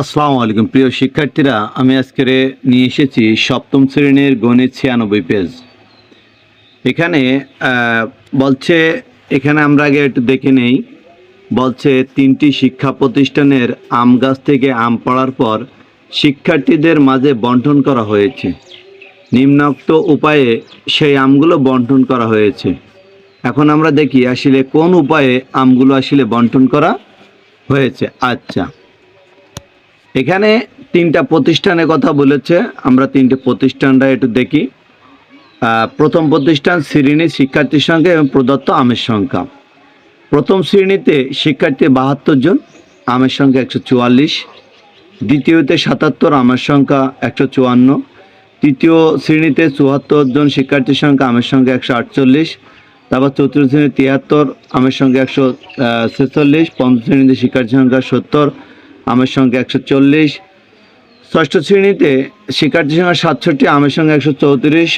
আসসালামু আলাইকুম। প্রিয় শিক্ষার্থীরা, আমি আজকে নিয়ে এসেছি সপ্তম শ্রেণির গণিত ছিয়ানব্বই পেজ। এখানে বলছে, এখানে আমরা আগে একটু দেখে নেই। বলছে, তিনটি শিক্ষা প্রতিষ্ঠানের আম গাছ থেকে আম পড়ার পর শিক্ষার্থীদের মাঝে বন্টন করা হয়েছে। নিম্নোক্ত উপায়ে সেই আমগুলো বন্টন করা হয়েছে। এখন আমরা দেখি, আসলে কোন উপায়ে আমগুলো আসলে বন্টন করা হয়েছে? আচ্ছা। এখানে তিনটা প্রতিষ্ঠানের কথা বলেছে, আমরা তিনটে প্রতিষ্ঠানটা একটু দেখি। প্রথম প্রতিষ্ঠান শ্রেণি শিক্ষার্থীর সংখ্যা এবং প্রদত্ত আমের সংখ্যা। প্রথম শ্রেণীতে শিক্ষার্থী বাহাত্তর জন, আমের সংখ্যা একশো চুয়াল্লিশ। দ্বিতীয়তে সাতাত্তর, আমের সংখ্যা একশো চুয়ান্ন। তৃতীয় শ্রেণীতে চুয়াত্তর জন শিক্ষার্থীর সংখ্যা, আমের সংখ্যা একশো আটচল্লিশ। তারপর চতুর্থ শ্রেণীতে তিয়াত্তর, আমের সংখ্যা একশো ছেচল্লিশ। পঞ্চম শ্রেণীতে শিক্ষার্থীর সংখ্যা সত্তর। আমের সংখ্যা একশো চল্লিশ। ষষ্ঠ শ্রেণীতে শিক্ষার্থীর সংখ্যা সাতষট্টি, আমের সংখ্যা একশো চৌত্রিশ।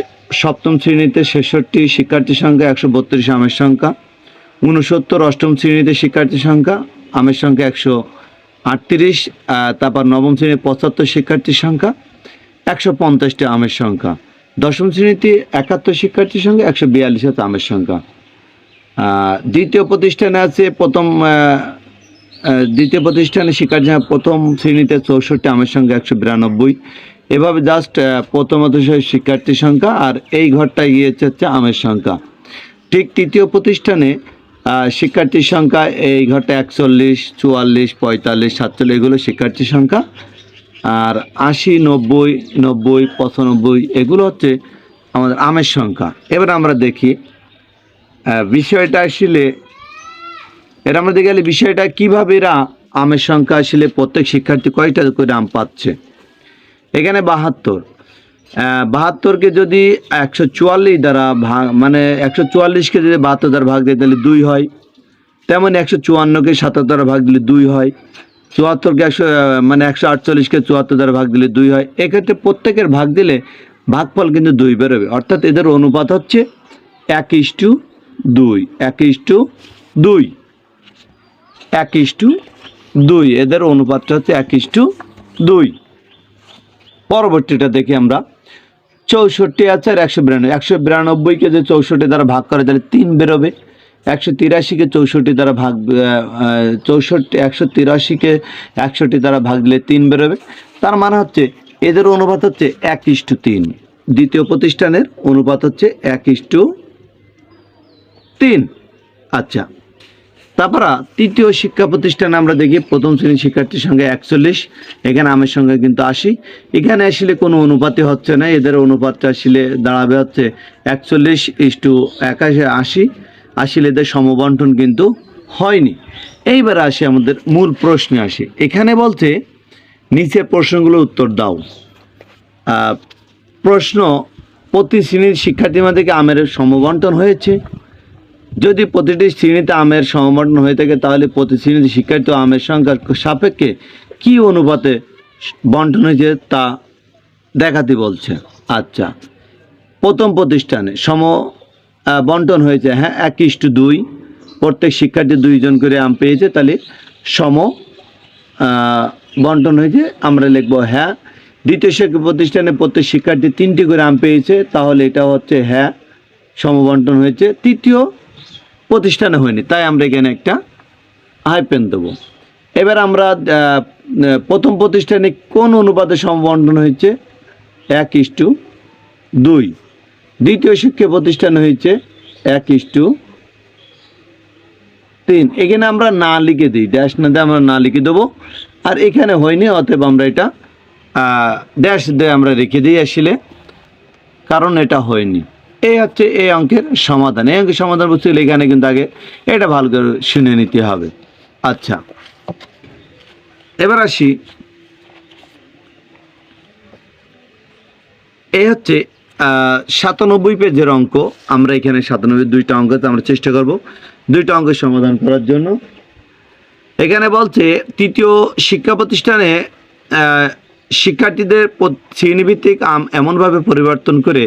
সপ্তম শ্রেণীতে ছেষট্টি, শিক্ষার্থীর সংখ্যা একশো বত্রিশ আমের সংখ্যা। ঊনসত্তর, অষ্টম শ্রেণীতে শিক্ষার্থীর সংখ্যা, আমের সংখ্যা একশো আটত্রিশ তারপর নবম শ্রেণির পঁচাত্তর শিক্ষার্থীর সংখ্যা, একশো পঞ্চাশটি আমের সংখ্যা। দশম শ্রেণীতে একাত্তর শিক্ষার্থীর সংখ্যা একশো বিয়াল্লিশ আমের সংখ্যা। দ্বিতীয় প্রতিষ্ঠানে আছে প্রথম দ্বিতীয় প্রতিষ্ঠানে শিক্ষার্থী প্রথম শ্রেণীতে চৌষট্টি, আমের সংখ্যা একশো বিরানব্বই। এভাবে জাস্ট প্রথমত শিক্ষার্থীর সংখ্যা আর এই ঘরটা গিয়েছে হচ্ছে আমের সংখ্যা। ঠিক তৃতীয় প্রতিষ্ঠানে শিক্ষার্থীর সংখ্যা এই ঘরটা একচল্লিশ, চুয়াল্লিশ, পঁয়তাল্লিশ, সাতচল্লিশ, এগুলো শিক্ষার্থীর সংখ্যা। আর আশি, নব্বই নব্বই, পঁচানব্বই, এগুলো হচ্ছে আমাদের আমের সংখ্যা। এবার আমরা দেখি বিষয়টা আসলে এর দেখে গেলে বিষয়টা কীভাবে এরা আমের সংখ্যা আসলে প্রত্যেক শিক্ষার্থী কয়টা করে আম পাচ্ছে? এখানে বাহাত্তর। বাহাত্তরকে যদি একশো চুয়াল্লিশ দ্বারা ভাগ মানে একশো চুয়াল্লিশকে যদি বাহাত্তর দ্বারা ভাগ দিই তাহলে দুই হয়। তেমন একশো চুয়ান্নকে সাতাত্তর দ্বারা ভাগ দিলে দুই হয়। চুয়াত্তরকে একশো মানে একশো আটচল্লিশকে চুয়াত্তর দ্বারা ভাগ দিলে দুই হয়। এক্ষেত্রে প্রত্যেকের ভাগ দিলে ভাগফল কিন্তু দুই বেরোবে। অর্থাৎ এদের অনুপাত হচ্ছে এক ইস্টু দুই। এক ইস্টু দুই। এক ইস্টু দুই এদের অনুপাতটা হচ্ছে এক ইস্টু দুই। পরবর্তীটা দেখি আমরা। চৌষট্টি আছে আর একশো বিরানব্বই। একশো বিরানব্বইকে যে চৌষট্টি দ্বারা ভাগ করে, তাহলে তিন বেরোবে। একশো তিরাশিকে চৌষট্টি দ্বারা ভাগ চৌষট্টি, একশো তিরাশিকে একষট্টি দ্বারা ভাগ দিলে তিন বেরোবে। তার মানে হচ্ছে এদের অনুপাত হচ্ছে এক ইস্টু তিন। দ্বিতীয় প্রতিষ্ঠানের অনুপাত হচ্ছে এক ইস্টু তিন। আচ্ছা। তারপর তৃতীয় শিক্ষা প্রতিষ্ঠানে আমরা দেখি প্রথম শ্রেণির শিক্ষার্থীর সঙ্গে একচল্লিশ। এখানে আমের সঙ্গে কিন্তু আশি। এখানে আসলে কোনো অনুপাতে হচ্ছে না, এদের অনুপাতটা আসলে দাঁড়াবে হচ্ছে একচল্লিশ ইস্টু একাশি, আশি। আসলে এদের সমবন্টন কিন্তু হয়নি। এইবার আসি আমাদের মূল প্রশ্নে আসি। এখানে বলছে নিচের প্রশ্নগুলো উত্তর দাও। প্রশ্ন, প্রতি শ্রেণির শিক্ষার্থীর মধ্যে আমের সমবন্টন হয়েছে? যদি প্রতিটি শ্রেণীতে আমের সমবন্টন হয়ে থাকে, তাহলে প্রতি শ্রেণীতে শিক্ষার্থী আমের সংখ্যার সাপেক্ষে কি অনুপাতে বন্টন হয়েছে তা দেখাতে বলছে। আচ্ছা প্রথম প্রতিষ্ঠানে সম বন্টন হয়েছে হ্যাঁ এক ইস্টু দুই। প্রত্যেক শিক্ষার্থী দুইজন করে আম পেয়েছে, তাহলে সম বন্টন হয়েছে, আমরা লিখব হ্যাঁ। দ্বিতীয় শিক্ষা প্রতিষ্ঠানে প্রত্যেক শিক্ষার্থী তিনটি করে আম পেয়েছে, তাহলে এটা হচ্ছে হ্যাঁ সমবন্টন হয়েছে। তৃতীয় প্রতিষ্ঠানে হয়নি, তাই আমরা এখানে একটা হাইপেন দেবো। এবার আমরা প্রথম প্রতিষ্ঠানে কোন অনুপাতে সমবন্টন হয়েছে? এক ইস্টু দুই। দ্বিতীয় শিক্ষা প্রতিষ্ঠান হয়েছে এক ইস্টু তিন। এখানে আমরা না লিখে দিই ড্যাশ না দিয়ে আমরা না লিখে দেবো। আর এখানে হয়নি, অতএব আমরা এটা ড্যাশ দিয়ে আমরা রেখে দিই আসলে, কারণ এটা হয়নি। এই হচ্ছে এই অঙ্কের সমাধান। এই অঙ্কের সমাধান বুঝতে গেলে এখানে কিন্তু আগে এটা ভালো করে শুনে নিতে হবে। আচ্ছা। এবার আসি। এই হচ্ছে সাতানব্বই পেজের অঙ্ক। আমরা এখানে সাতানব্বই দুইটা অঙ্কতে আমরা চেষ্টা করব দুইটা অঙ্কের সমাধান করার জন্য। এখানে বলছে, তৃতীয় শিক্ষা প্রতিষ্ঠানে শিক্ষার্থীদের শ্রেণীভিত্তিক আম এমনভাবে পরিবর্তন করে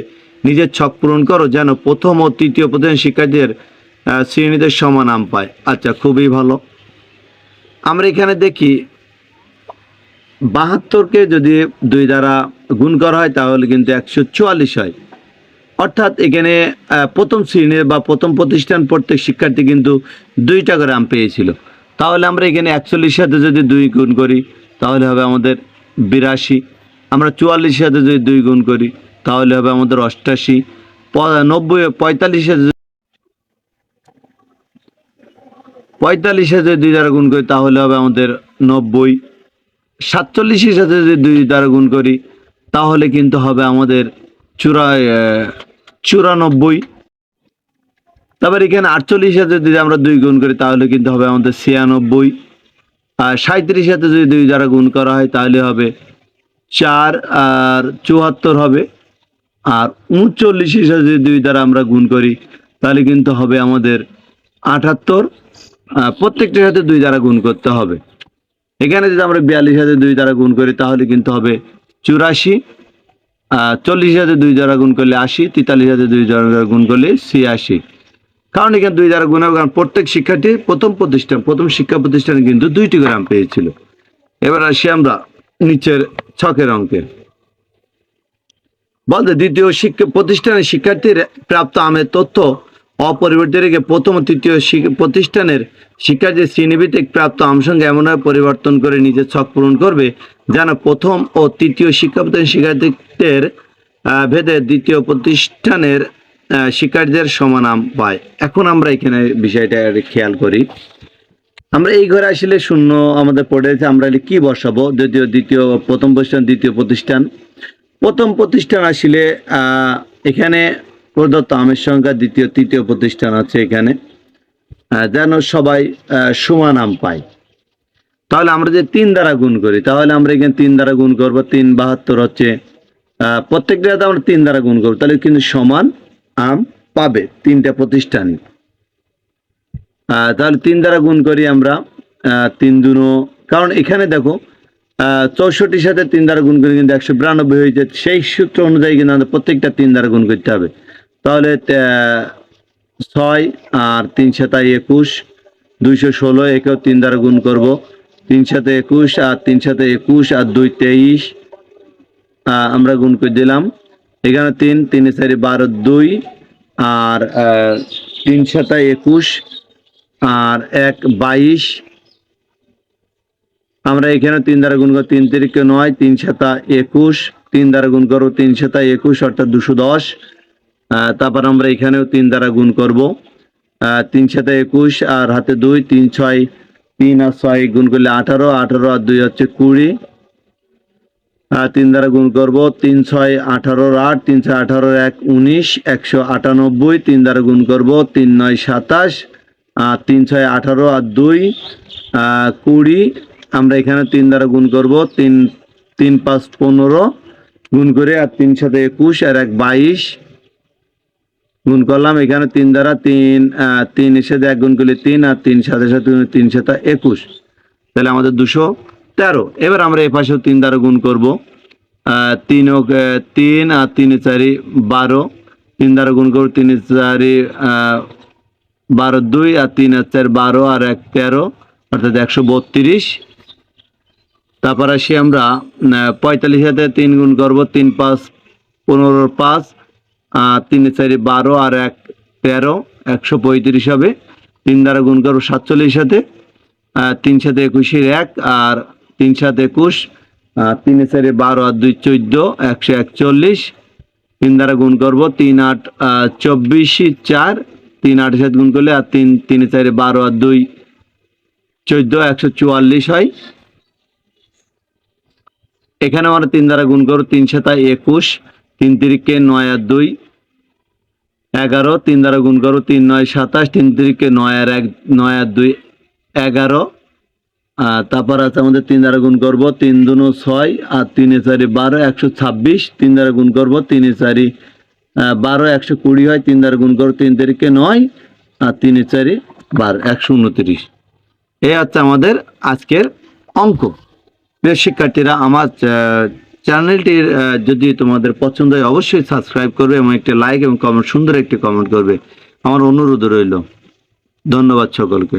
নিজের ছক পূরণ করো, যেন প্রথম ও তৃতীয় প্রতিষ্ঠান শিক্ষার্থীদের শ্রেণীদের সমান আম পায়। আচ্ছা খুবই ভালো। আমরা এখানে দেখি, বাহাত্তরকে যদি দুই দ্বারা গুণ করা হয়, তাহলে কিন্তু একশো চুয়াল্লিশ হয়। অর্থাৎ এখানে প্রথম শ্রেণির বা প্রথম প্রতিষ্ঠান প্রত্যেক শিক্ষার্থী কিন্তু দুইটা করে আম পেয়েছিল। তাহলে আমরা এখানে একচল্লিশ সাথে যদি দুই গুণ করি, তাহলে হবে আমাদের বিরাশি। আমরা চুয়াল্লিশ সাথে যদি দুই গুণ করি তাহলে হবে আমাদের অষ্টাশি নব্বই পঁয়তাল্লিশ যদি- পঁয়তাল্লিশ সাথে দুই দ্বারা গুণ করি, তাহলে হবে আমাদের নব্বই। সাতচল্লিশের সাথে যদি দুই দ্বারা গুণ করি, তাহলে কিন্তু হবে আমাদের চুরা চুরানব্বই। তারপর এখানে আটচল্লিশ সাথে যদি আমরা দুই গুণ করি, তাহলে কিন্তু হবে আমাদের ছিয়ানব্বই। আর সাঁত্রিশ সাথে যদি দুই দ্বারা গুণ করা হয়, তাহলে হবে চার, আর চুয়াত্তর হবে। আর উনচল্লিশের সাথে দুই দ্বারা আমরা গুণ করি, তাহলে কিন্তু হবে আমাদের আটাত্তর। প্রত্যেকটার সাথে দুই দ্বারা গুণ করতে হবে। এখানে যদি আমরা বিয়াল্লিশ সাথে দুই দ্বারা গুণ করি, তাহলে কিন্তু হবে চুরাশি। চল্লিশ হাতে দুই দ্বারা গুণ করলে আশি, তেতাল্লিশ হাতে দুই দ্বারা গুণ করলে ছিয়াশি। কারণ এখানে দুই দ্বারা গুণ হবে, কারণ প্রত্যেক শিক্ষার্থী প্রথম প্রতিষ্ঠান, প্রথম শিক্ষা প্রতিষ্ঠানে কিন্তু দুইটি গ্রাম পেয়েছিল। এবার আসি আমরা নিচের ছকের অঙ্কে বলতে দ্বিতীয় শিক্ষা প্রতিষ্ঠানের শিক্ষার্থীর প্রাপ্ত আমের তথ্য অপরিবর্তিত রেখে প্রথম তৃতীয় প্রতিষ্ঠানের শিক্ষার্থীর শ্রেণীভিত্তিক প্রাপ্ত আম সঙ্গে এমনভাবে পরিবর্তন করে নিজের ছক পূরণ করবে, যেন প্রথম ও তৃতীয় শিক্ষা প্রতিষ্ঠানের শিক্ষার্থীদের ভেদে দ্বিতীয় প্রতিষ্ঠানের শিক্ষার্থীদের সমান আম পায়। এখন আমরা এখানে বিষয়টা খেয়াল করি। আমরা এই ঘরে আসলে শূন্য আমাদের পড়েছে আমরা কি বসাবো? দ্বিতীয় দ্বিতীয়, প্রথম প্রতিষ্ঠান, দ্বিতীয় প্রতিষ্ঠান। প্রথম প্রতিষ্ঠান আসলে এখানে প্রদত্ত আমের সংখ্যা দ্বিতীয় তৃতীয় প্রতিষ্ঠান আছে এখানে। যেন সবাই সমান আম পায়। তাহলে আমরা যে তিন দ্বারা গুণ করি তাহলে আমরা এখানে তিন দ্বারা গুণ করব তিন বাহাত্তর হচ্ছে প্রত্যেকটা আমরা তিন দ্বারা গুণ করব তাহলে কিন্তু সমান আম পাবে তিনটা প্রতিষ্ঠানই আহ, তাহলে তিন দ্বারা গুণ করি আমরা তিন দুনো কারণ এখানে দেখো চৌষট্টির সাথে তিন দ্বারা গুণ করে কিন্তু একশো বিরানব্বই হয়েছে। সেই সূত্র অনুযায়ী কিন্তু আমাদের প্রত্যেকটা তিন দ্বারা গুণ করতে হবে। তাহলে ছয় আর তিন সাতাই একুশ, দুইশো ষোলো, একেও তিন দ্বারা গুণ করব। তিন সাথে একুশ আর তিন সাথে একুশ আর দুই তেইশ আমরা গুণ করে দিলাম। এখানে তিন তিন চারি বারো দুই আর তিন সাতাই একুশ আর এক বাইশ। আমরা এখানে তিন দ্বারা গুণ করব তিন তিরিকে নয় তিন সাতা একুশ তিন দ্বারা গুণ করব তিন সাতা একুশ অর্থাৎ দুশো দশ। তারপর আমরা এখানেও তিন দ্বারা গুণ করব। তিন সাথে একুশ আর হাতে দুই তিন ছয় তিন আর ছয় গুণ করলে আঠারো আঠারো আর দুই হচ্ছে কুড়ি। আহ, তিন দ্বারা গুণ করব তিন ছয় আঠারোর আট তিন ছয় আঠারোর এক উনিশ একশো আটানব্বই তিন দ্বারা গুণ করব তিন নয় সাতাশ আর তিন ছয় আঠারো আর দুই কুড়ি আমরা এখানে তিন দ্বারা গুণ করব, তিন তিন পাঁচ পনেরো, গুণ করে আর তিন সাথে একুশ, আর এক বাইশ। গুণ করলাম, এখানে তিন দ্বারা তিন তিন সাথে এক গুণ করলে তিন, আর তিন সাথে সাথে তিন সাথে একুশ। তাহলে আমাদের দুশো তেরো। এবার আমরা এ পাশেও তিন দ্বারা গুণ করব। তিন তিন, আর তিন চারি বারো। তিন দ্বারা গুণ করব, তিন চারি বারো দুই, আর তিন আর চার বারো, আর এক তেরো, অর্থাৎ একশো বত্রিশ। তারপর আসি আমরা পঁয়তাল্লিশ হাতে তিন গুণ করব, তিন পাঁচ, পনেরো পাঁচ তিন চারি বারো আর এক তেরো, একশো পঁয়ত্রিশ হবে। তিন দ্বারা গুণ করব সাতচল্লিশ সাথে তিন সাথে একুশের এক, আর তিন সাথে একুশ তিন চারি বারো আর দুই চোদ্দ, একশো একচল্লিশ। তিন দ্বারা গুণ করব তিন আট চব্বিশ চার, তিন আটের সাথে গুণ করলে আর তিন তিন চারি বারো আর দুই চোদ্দ, একশো চুয়াল্লিশ হয়। এখানে আমরা তিন দ্বারা গুণ করব, তিন সাতায় একুশ, তিন তিরিকে নয় আর দুই, এগারো, তিন দ্বারা গুণ করব, তিন নয় সাতাশ, তিন তিরিকে নয় আর এক, নয় আর দুই, এগারো। তারপর আছে আমাদের তিন দ্বারা গুণ করব, তিন দুনো ছয় আর তিনে চারি বারো, একশো ছাব্বিশ। তিন দ্বারা গুণ করব, তিনে চারি বারো, একশো কুড়ি হয়, তিন দ্বারা গুণ করব, তিন তারিখে নয় আর তিনে চারি বারো, একশো উনত্রিশ। এই হচ্ছে আমাদের আজকের অঙ্ক। প্রিয় শিক্ষার্থীরা, আমার চ্যানেলটির যদি তোমাদের পছন্দ হয়, অবশ্যই সাবস্ক্রাইব করবে এবং একটি লাইক এবং কমেন্ট, সুন্দর একটি কমেন্ট করবে। আমার অনুরোধ রইল। ধন্যবাদ সকলকে।